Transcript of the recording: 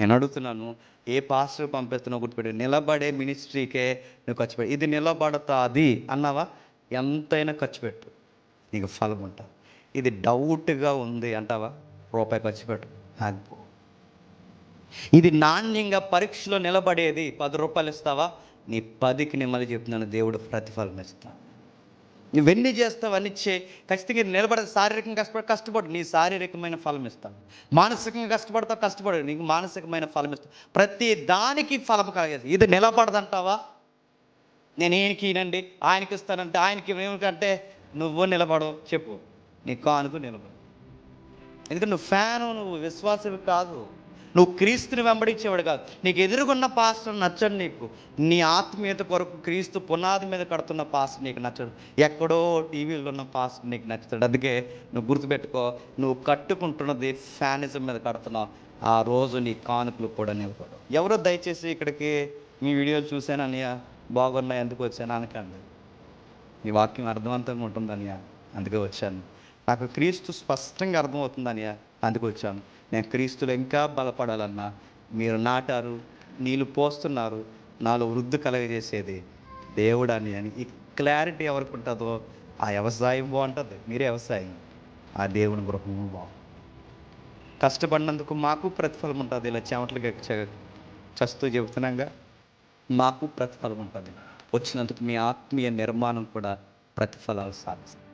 నేను అడుగుతున్నాను ఏ పాస్టర్ పంపిస్తున్నావు గుర్తుపెట్టి నిలబడే మినిస్ట్రీకే నువ్వు ఖర్చు పెట్టు. ఇది నిలబడతాది అన్నావా? ఎంతైనా ఖర్చు పెట్టు. నీకు ఫలం ఉంటా. ఇది డౌట్గా ఉంది అంటావా? రూపాయి ఖర్చు పెట్టు. ఆగిపో ఇది నాణ్యంగా పరీక్షలో నిలబడేది పది రూపాయలు ఇస్తావా? నీ పదికి నేను చెప్తున్నాను దేవుడు ప్రతిఫలం ఇస్తాను నువ్వెన్ని చేస్తావు అన్ని చే ఖచ్చితంగా ఇది నిలబడే శారీరకంగా కష్టపడి కష్టపడు నీ శారీరకమైన ఫలం ఇస్తాను. మానసికంగా కష్టపడతావు కష్టపడు నీకు మానసికమైన ఫలం ఇస్తాను. ప్రతి దానికి ఫలం కలిగేది. ఇది నిలబడదంటావా? నేను ఈయనకి ఈయనండి ఆయనకి ఇస్తానంటే ఆయనకి ఏమిటంటే నువ్వు నిలబడవు చెప్పు. నీ కానుకు నిలబడు ఎందుకంటే నువ్వు ఫ్యాను నువ్వు విశ్వాసవి కాదు. నువ్వు క్రీస్తుని వెంబడించేవాడు కాదు. నీకు ఎదురుగున్న పాస్టర్ నచ్చడు నీకు. నీ ఆత్మీయత కొరకు క్రీస్తు పునాది మీద కడుతున్న పాస్టర్ నీకు నచ్చడు. ఎక్కడో టీవీలో ఉన్న పాస్టర్ నీకు నచ్చుతాడు. అందుకే నువ్వు గుర్తుపెట్టుకో నువ్వు కట్టుకుంటున్నది ఫ్యానిజం మీద కడుతున్నావు. ఆ రోజు నీ కానుకలు కూడా నిలబడు ఎవరో దయచేసి ఇక్కడికి మీ వీడియోలు చూశానని బాగున్నాయి ఎందుకు వచ్చాను అనకండి. నీ వాక్యం అర్థవంతంగా ఉంటుందని అందుకే వచ్చాను. నాకు క్రీస్తు స్పష్టంగా అర్థమవుతుందని అందుకు వచ్చాను. నేను క్రీస్తులు ఇంకా బలపడాలన్నా మీరు నాటారు నీళ్ళు పోస్తున్నారు నాలో వృద్ధి కలగజేసేది దేవుడు అని అని ఈ క్లారిటీ ఎవరికి ఉంటుందో ఆ వ్యవసాయం బాగుంటుంది మీరే వ్యవసాయం. ఆ దేవుని గృహము బాగుంటుంది. కష్టపడినందుకు మాకు ప్రతిఫలం ఉంటుంది. ఇలా చెమటలు చస్తూ చెబుతున్నాగా మాకు ప్రతిఫలం ఉంటుంది. వచ్చినందుకు మీ ఆత్మీయ నిర్మాణం కూడా ప్రతిఫలాలు సాధిస్తుంది.